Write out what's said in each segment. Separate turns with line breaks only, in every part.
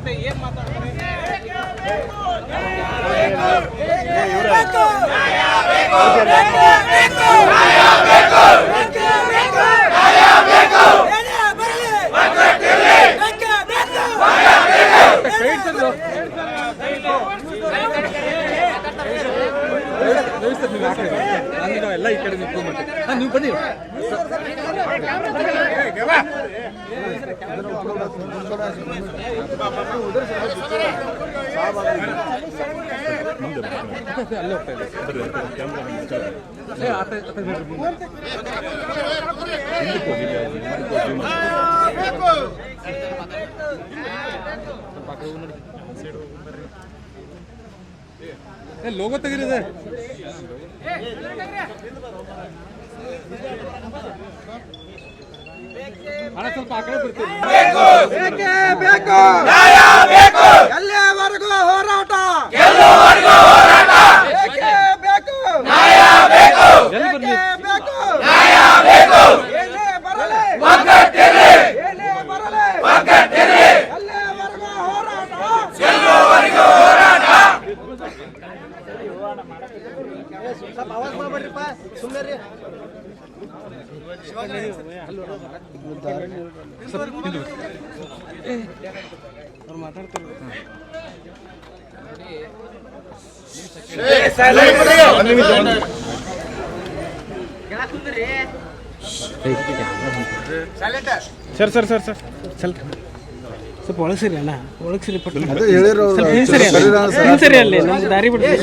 ಜೊತೆ ಏನ್ ಮಾತಾಡ್ತಾರೆ? ಎಲ್ಲ ಈ ಕಡೆ ನಿಂತ್ಕೊಂಡ್ಬಿಟ್ಟು ನೀವು ಬನ್ನಿ ಅಲ್ಲೇ ಹೋಗ್ತಾ ಇದೆ ಲೋಗೋ ತೆಗಿರಿದೆ. ಹಣ ಸ್ವಲ್ಪ ಆ ಕಡೆ ಬರ್ತೀವಿ
ಬೇಕು ಬೇಕು ಎಲ್ಲಿಯವರೆಗೂ ಹೋರಾಟ ಬೇಕೇ ಬೇಕು
ಎಲ್ಲಿ ಬರ್ಲಿ
ಬೇಕೇ ಬೇಕು ಏನೇ ಬರಲಿ ಏನೇ ಬರಲಿ ಎಲ್ಲಿಯವರೆಗೂ ಹೋರಾಟ ಸ್ವಲ್ಪ ಆವಾಜ್ ಮಾಡ್ಬೇಡ್ರಿಪ್ಪ ಸುಮ್ಮನೆ
ಸರ್ ಸರ್ ಸರ್ ಸರ್.
ಸ್ವಲ್ಪ ಒಳಗ್ಸಿರಿ ಅಣ್ಣ ಒಳಗ್ಸಿರಿ ಪಟ್ಟು
ಅದೇ ಹೇಳಿರೋ ಸರಿ
ಅಲ್ಲ ನಮ್ಗೆ ದಾರಿ ಬಿಡ್ತೀವಿ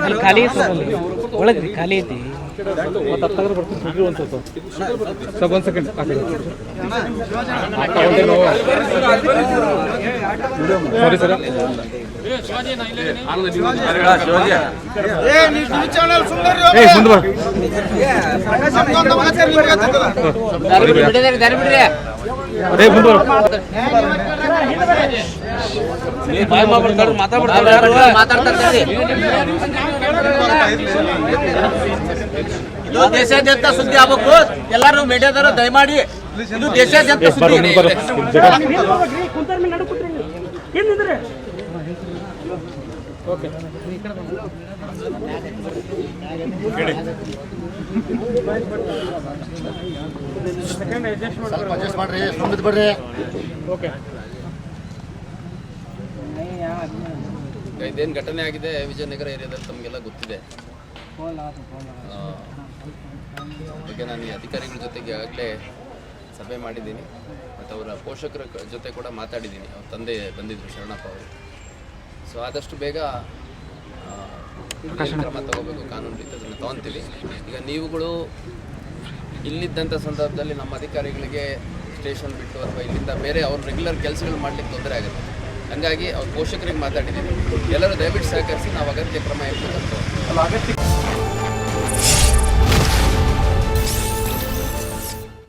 ಅಲ್ಲಿ ಖಾಲಿ ಐತಿ ಅಲ್ಲಿ. ಒಳಗ್ರಿ ಖಾಲಿ ಐತಿ
ಮತ್ತೆ ಬರ್ತೀನಿ ಒಂದು ಸ್ವಲ್ಪ ಸ್ವಲ್ಪ ಒಂದು ಸೆಕೆಂಡ್ ಸಾರಿ ಸರ್ ಏ
ದೇಶಾದ್ಯಂತ ಸುದ್ದಿ ಆಗ್ಬೇಕು. ಎಲ್ಲಾರು ಮೀಡಿಯಾದವರು ದಯಮಾಡಿ ಇದು ದೇಶಾದ್ಯಂತ ಸುದ್ದಿ.
ಓಕೆ.
ಸ್ವಲ್ಪ adjust ಮಾಡ್ರಿ ಸುಮ್ಮನೆ ಬಿಡ್ರಿ.
ಇದೇನು ಘಟನೆ ಆಗಿದೆ ವಿಜಯನಗರ ಏರಿಯಾದಲ್ಲಿ ತಮಗೆಲ್ಲ ಗೊತ್ತಿದೆ? ಬಗ್ಗೆ ನಾನು ಈ ಅಧಿಕಾರಿಗಳ ಜೊತೆಗೆ ಆಗಲೇ ಸಭೆ ಮಾಡಿದ್ದೀನಿ. ಮತ್ತು ಅವರ ಪೋಷಕರ ಜೊತೆ ಕೂಡ ಮಾತಾಡಿದ್ದೀನಿ. ಅವ್ರ ತಂದೆ ಬಂದಿದ್ದರು ಶರಣಪ್ಪ ಅವರು. ಸೊ ಆದಷ್ಟು ಬೇಗ ಕ್ರಮ ತಗೋಬೇಕು ಕಾನೂನು ರೀತಿ ಅದನ್ನು ತಗೊತೀವಿ. ಈಗ ನೀವುಗಳು ಇಲ್ಲಿದ್ದಂಥ ಸಂದರ್ಭದಲ್ಲಿ ನಮ್ಮ ಅಧಿಕಾರಿಗಳಿಗೆ ಸ್ಟೇಷನ್ ಬಿಟ್ಟು ಅಥವಾ ಇಲ್ಲಿಂದ ಬೇರೆ ಅವ್ರ ರೆಗ್ಯುಲರ್ ಕೆಲಸಗಳು ಮಾಡಲಿಕ್ಕೆ ತೊಂದರೆ ಆಗುತ್ತೆ. ಹಂಗಾಗಿ ಅವ್ರ ಪೋಷಕರಿಗೆ ಮಾತಾಡಿದ್ದೀನಿ ಎಲ್ಲರೂ ದಯವಿಟ್ಟು ಸಹಕರಿಸಿ, ನಾವು ಅಗತ್ಯ ಕ್ರಮ ಏನು ಬೇಕಂತ